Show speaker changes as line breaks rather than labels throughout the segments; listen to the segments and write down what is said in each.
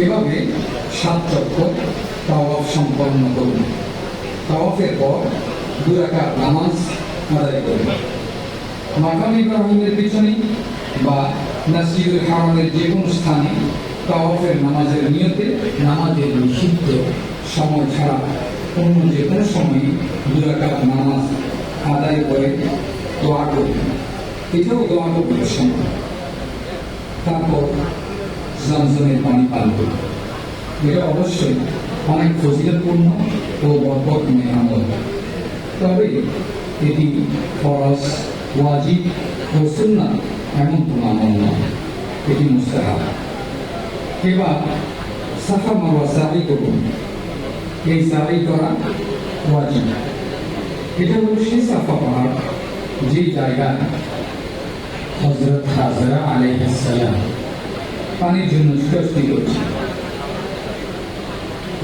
এভাবে সাত চক্কর তাওয়াফ সম্পন্ন করুন তাওয়াফের পর দুরাকার নামাজ আদায় করুন মাকাম ইব্রাহিমের পিছনে বা নাসিরুল হারামের যে কোনো স্থানে তাওয়াফের নামাজের নিয়তে নামাজের নিষিদ্ধ সময় ছাড়া অন্য যে কোনো সময় দুরাকার নামাজ আদায় করে দোয়া করবেন। এটাও দোয়া করবেন সময়। তারপর জমজমের পানি পান করবেন এটা অবশ্যই অনেক ফজিলতপূর্ণ ও বরকতময় আমল তবে এটি ফরজ, ওয়াজিব ও সুন্নাত এমন কোনো আমল নয়। এটি মুস্তাহাব। এবার সাফা মারওয়া সাই করুন। এই সাই করা ওয়াজিব। এটা হলো সেই সাফা পাহাড়, যে জায়গায় হজরত হাজরা আলাইহিসসালাম পানির জন্য ছুটাছুটি করছে।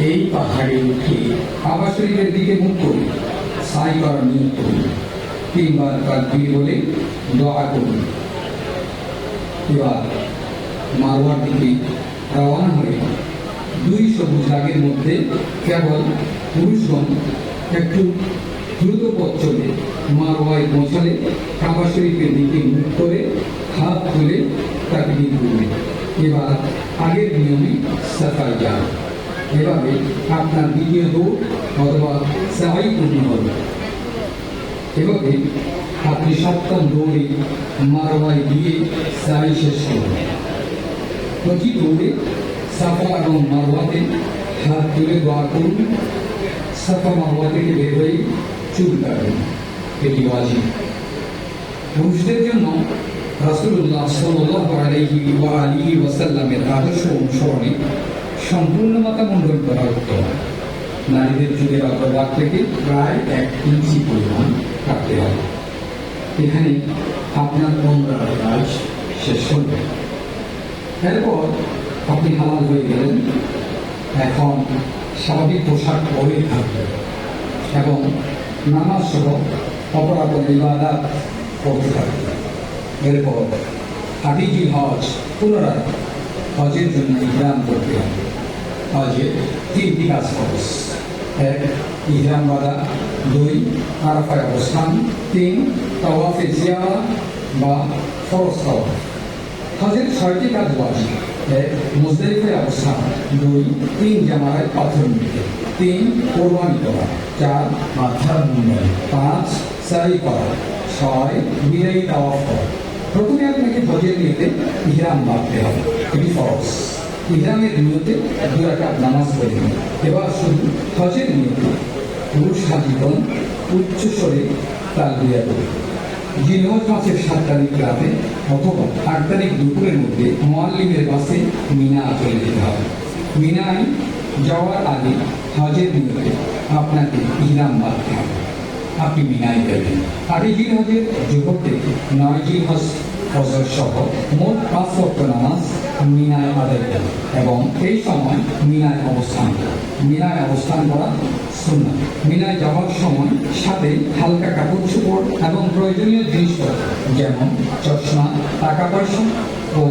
এই পাহাড়ে উঠে কাবা শরীফের দিকে মুখ করুন সাই করার নিয়োগ করুন তিনবার তাকবীর বলে দোয়া করুন। এবার মারোয়ার দিকে রওনা হয়ে দুই সবুজ রাগের মধ্যে কেবল পুরুষগণ একটু দ্রুত পথ চলে মারোয়ায় পৌঁছালে কাবা শরীফের দিকে মুখ করে হাত তুলে তাকে করবে এবার আগের নিয়মে সাফাই যান। এভাবে আপনার দ্বিতীয় দৌড় অথবা সাহাই পূর্ণ হবে। এভাবে আপনি সপ্তম দৌড়ে মারোয়ায় গিয়ে সাই শেষ করবেন প্রতি দৌড়ে সাফা এবং মারোয়াতে হাত তুলে দোয়া করুন। সাফা মারোয়া থেকে বের হয়ে চুল কাটবেন এটি ওয়াজিব। পুরুষদের জন্য রাসূলুল্লাহ সাল্লাল্লাহু আলাইহি ওয়া আলিহি ওয়াসাল্লামের আদর্শ অনুসরণে সম্পূর্ণ মাথা মুন্ডন করা উত্তম নারীদের যুগের অগ্রভাগ থেকে প্রায় এক ইঞ্চি পরিমাণ কাটতে হবে এখানে আপনার কোমরার কাজ শেষ করবে এরপর আপনি হালাল হয়ে গেলেন। এখন স্বাভাবিক পোশাক পরে থাকবে এবং নামাজ সহ অপরাপর ইবাদাত করতে থাকবে। এরপর হাদিজি হজ? পুনরায় হজের জন্য ইহরাম করতে হবে। হজে তিনটি কাজ খরচ এক, ইহরাম বাঁধা। দুই, আরাফায় অবস্থান। তিন, তাওয়াফে জিয়ারা বা ফরজ তাওয়াফ। হজের ছয়টি কাজ ওয়াজিব এক, মুজদালিফায় অবস্থান। দুই, তিন জামারায় পাথর নিতে। তিন, কোরবানি করা। চার, মাথার মুন্ডন পাঁচ সাই করা। ছয় বিদায়ী তাওয়াফ করা। প্রথমে আপনাকে হজের নিয়তে ইহরাম বাঁধতে হবে। এটি ফরজ। ইহরামের নিয়তে দু রাকাত নামাজ পড়বেন এবার শুধু হজের নিয়তে পুরুষ উচ্চ স্বরে তালবিয়া করবে জিনহজ মাসের সাত তারিখ রাতে অথবা আট তারিখ দুপুরের মধ্যে মোয়াল্লিমের বাসে মিনা চলে যেতে হবে। মিনায় যাওয়ার আগে হজের নিয়তে আপনাকে ইহরাম বাঁধতে হবে। আপনি মিনায় যাবেন আগে জিল হজের যুবক থেকে নয় জিল হজ ফজর সহ মোট পাঁচ ওয়াক্ত নামাজ মিনায় আদায় করেন এবং এই সময় মিনায় অবস্থান করেন। মিনায় অবস্থান করা শূন্য মিনায় যাওয়ার সময় সাথে হালকা কাপড় চোপড় এবং প্রয়োজনীয় জিনিসপত্র, যেমন চশমা, টাকা পয়সা ও